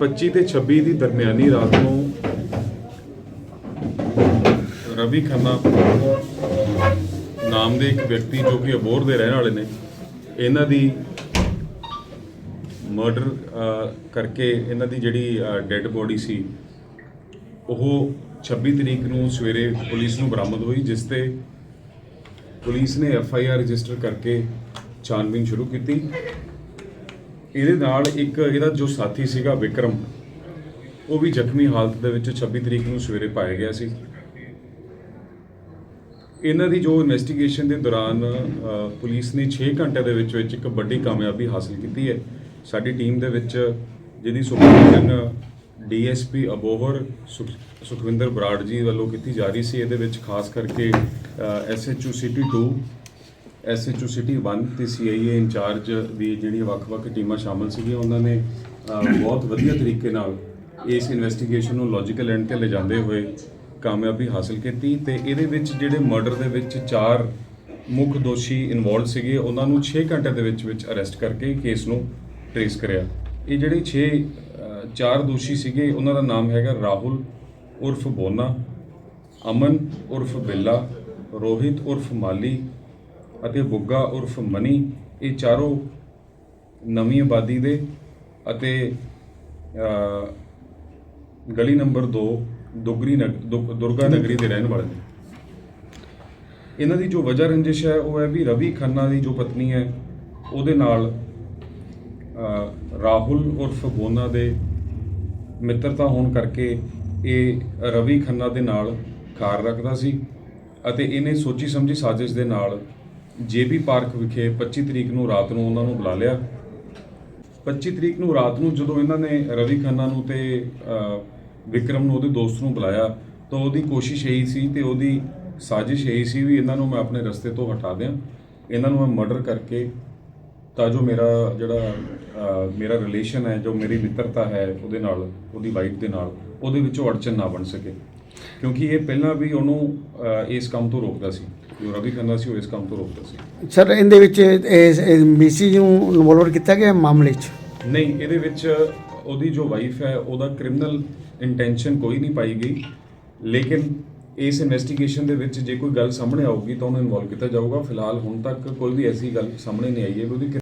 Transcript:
25 ਤੇ 26 ਦੀ ਦਰਮਿਆਨੀ ਰਾਤ ਨੂੰ ਰਵੀ ਖੰਨਾ ਨਾਮ ਦੇ ਇੱਕ ਵਿਅਕਤੀ ਜੋ ਕਿ ਅਬੋਰ ਦੇ ਰਹਿਣ ਵਾਲੇ ਨੇ, ਇਹਨਾਂ ਦੀ ਮਰਡਰ ਕਰਕੇ ਇਹਨਾਂ ਦੀ ਜਿਹੜੀ ਡੈੱਡ ਬੋਡੀ ਸੀ, ਉਹ 26 ਤਰੀਕ ਨੂੰ ਸਵੇਰੇ ਪੁਲਿਸ ਨੂੰ ਬਰਾਮਦ ਹੋਈ, ਜਿਸ ਤੇ ਪੁਲਿਸ ਨੇ ਐਫ ਆਈ ਆਰ ਰਜਿਸਟਰ ਕਰਕੇ ਛਾਨਬੀਨ ਸ਼ੁਰੂ ਕੀਤੀ। ਇਹਦੇ ਨਾਲ ਇੱਕ ਇਹਦਾ ਜੋ ਸਾਥੀ ਸੀਗਾ ਵਿਕਰਮ, ਉਹ ਵੀ ਜ਼ਖਮੀ ਹਾਲਤ ਦੇ ਵਿੱਚ 26 ਤਰੀਕ ਨੂੰ ਸਵੇਰੇ ਪਾਇਆ ਗਿਆ ਸੀ। ਇਹਨਾਂ ਦੀ ਜੋ ਇਨਵੈਸਟੀਗੇਸ਼ਨ ਦੇ ਦੌਰਾਨ ਪੁਲਿਸ ਨੇ 6 ਘੰਟੇ ਦੇ ਵਿੱਚ ਵਿੱਚ ਇੱਕ ਵੱਡੀ ਕਾਮਯਾਬੀ ਹਾਸਲ ਕੀਤੀ ਹੈ। ਸਾਡੀ ਟੀਮ ਦੇ ਵਿੱਚ ਜਿਹਦੀ ਸੁਪਰਵਿਜ਼ਨ ਡੀਐਸਪੀ ਅਬੋਹਰ ਸੁਖ- ਸੁਖਵਿੰਦਰ ਬਰਾੜ ਜੀ ਵੱਲੋਂ ਕੀਤੀ ਜਾ ਰਹੀ ਸੀ। ਇਹਦੇ ਵਿੱਚ ਖਾਸ ਕਰਕੇ ਐਸਐਚਓ ਸਿਟੀ 2 ਐਸਐਚਓ ਸਿਟੀ 1 ਤੇ ਸੀਆਈਏ ਇੰਚਾਰਜ ਦੀ ਜਿਹੜੀਆਂ ਵੱਖ-ਵੱਖ ਟੀਮਾਂ ਸ਼ਾਮਲ ਸੀਗੀਆਂ, ਉਹਨਾਂ ਨੇ ਬਹੁਤ ਵਧੀਆ ਤਰੀਕੇ ਨਾਲ ਇਸ ਇਨਵੈਸਟੀਗੇਸ਼ਨ ਨੂੰ ਲੌਜੀਕਲ ਐਂਡ ਤੇ ਲਿਜਾਂਦੇ ਹੋਏ ਕਾਮਯਾਬੀ ਹਾਸਲ ਕੀਤੀ ਤੇ ਇਹਦੇ ਵਿੱਚ ਜਿਹੜੇ ਮਰਡਰ ਦੇ ਵਿੱਚ ਚਾਰ ਮੁੱਖ ਦੋਸ਼ੀ ਇਨਵੋਲਡ ਸੀਗੇ, ਉਹਨਾਂ ਨੂੰ 6 ਘੰਟੇ ਦੇ ਵਿੱਚ ਵਿੱਚ ਅਰੈਸਟ ਕਰਕੇ ਕੇਸ ਨੂੰ ਟ੍ਰੇਸ ਕਰਿਆ। ਇਹ ਜਿਹੜੇ 6 ਚਾਰ ਦੋਸ਼ੀ ਸੀਗੇ, ਉਹਨਾਂ ਦਾ ਨਾਮ ਹੈਗਾ ਰਾਹੁਲ ਉਰਫ ਬੋਨਾ, ਅਮਨ ਉਰਫ ਬਿੱਲਾ, ਰੋਹਿਤ ਉਰਫ ਮਾਲੀ ਅਤੇ ਬੁੱਗਾ ਉਰਫ ਮਨੀ, ਇਹ ਚਾਰੋਂ ਨਵੀਂ ਆਬਾਦੀ ਦੇ ਅਤੇ ਗਲੀ ਨੰਬਰ 2 ਦੁਗਰੀ ਨਗ ਦੁ- ਦੁਰਗਾ ਨਗਰੀ ਦੇ ਰਹਿਣ ਵਾਲੇ ਨੇ। ਇਹਨਾਂ ਦੀ ਜੋ ਵਜ੍ਹਾ ਰੰਜਿਸ਼ ਹੈ, ਉਹ ਹੈ ਵੀ ਰਵੀ ਖੰਨਾ ਦੀ ਜੋ ਪਤਨੀ ਹੈ, ਉਹਦੇ ਨਾਲ ਰਾਹੁਲ ਉਰਫ ਬੋਨਾ ਦੇ ਮਿੱਤਰਤਾ ਹੋਣ ਕਰਕੇ ਇਹ ਰਵੀ ਖੰਨਾ ਦੇ ਨਾਲ ਖਾਰ ਰੱਖਦਾ ਸੀ ਅਤੇ ਇਹਨੇ ਸੋਚੀ ਸਮਝੀ ਸਾਜ਼ਿਸ਼ ਦੇ ਨਾਲ ਜੇਬੀ ਪਾਰਕ ਵਿਖੇ 25 ਤਰੀਕ ਨੂੰ ਰਾਤ ਨੂੰ ਉਹਨਾਂ ਨੂੰ ਬੁਲਾ ਲਿਆ। 25 ਤਰੀਕ ਨੂੰ ਰਾਤ ਨੂੰ ਜਦੋਂ ਇਹਨਾਂ ਨੇ ਰਵੀ ਖੰਨਾ ਨੂੰ ਤੇ ਵਿਕਰਮ ਨੂੰ ਉਹਦੇ ਦੋਸਤ ਨੂੰ ਬੁਲਾਇਆ, ਤਾਂ ਉਹਦੀ ਕੋਸ਼ਿਸ਼ ਇਹੀ ਸੀ ਤੇ ਉਹਦੀ ਸਾਜ਼ਿਸ਼ ਇਹੀ ਸੀ ਵੀ ਇਹਨਾਂ ਨੂੰ ਮੈਂ ਆਪਣੇ ਰਸਤੇ ਤੋਂ ਹਟਾ ਦਿਆਂ। ਇਹਨਾਂ ਨੂੰ ਮੈਂ ਮਰਡਰ ਕਰਕੇ ਤਾਂ ਜੋ ਮੇਰਾ ਜਿਹੜਾ ਮੇਰਾ ਰਿਲੇਸ਼ਨ ਹੈ, ਜੋ ਮੇਰੀ ਮਿੱਤਰਤਾ ਹੈ ਉਹਦੇ ਨਾਲ, ਉਹਦੀ ਵਾਈਫ ਦੇ ਨਾਲ, ਉਹਦੇ ਵਿੱਚੋਂ ਅੜਚਨ ਨਾ ਬਣ ਸਕੇ। ਕਿਉਂਕਿ ਇਹ ਪਹਿਲਾਂ ਵੀ ਉਹਨੂੰ ਇਸ ਕੰਮ ਤੋਂ ਰੋਕਦਾ ਸੀ। ਜੋ ਰਵੀ ਖੰਨਾ ਸੀ ਉਹ ਇਸ ਕੰਮ ਤੋਂ ਰੋਕਦਾ ਸੀ। ਸਰ ਇਹਦੇ ਵਿੱਚ ਇਸ ਮੀਸੀ ਨੂੰ ਇਨਵੋਲਵ ਕੀਤਾ ਗਿਆ ਮਾਮਲੇ 'ਚ? ਨਹੀਂ ਇਹਦੇ ਵਿੱਚ ਉਹਦੀ ਜੋ ਵਾਈਫ ਹੈ ਉਹਦਾ ਕ੍ਰਿਮੀਨਲ ਇੰਟੈਂਸ਼ਨ ਕੋਈ ਨਹੀਂ ਪਾਈ ਗਈ। ਲੇਕਿਨ ਇਸ ਇਨਵੈਸਟੀਗੇਸ਼ਨ ਦੇ ਵਿੱਚ ਜੇ ਕੋਈ ਗੱਲ ਸਾਹਮਣੇ ਆਊਗੀ ਤਾਂ ਉਹਨੂੰ ਇਨਵੋਲਵ ਕੀਤਾ ਜਾਊਗਾ। ਫਿਲਹਾਲ ਹੁਣ ਤੱਕ ਕੋਈ ਵੀ ਐਸੀ ਗੱਲ ਸਾਹਮਣੇ ਨਹੀਂ ਆਈ ਹੈ ਕਿ ਉਹਦੀ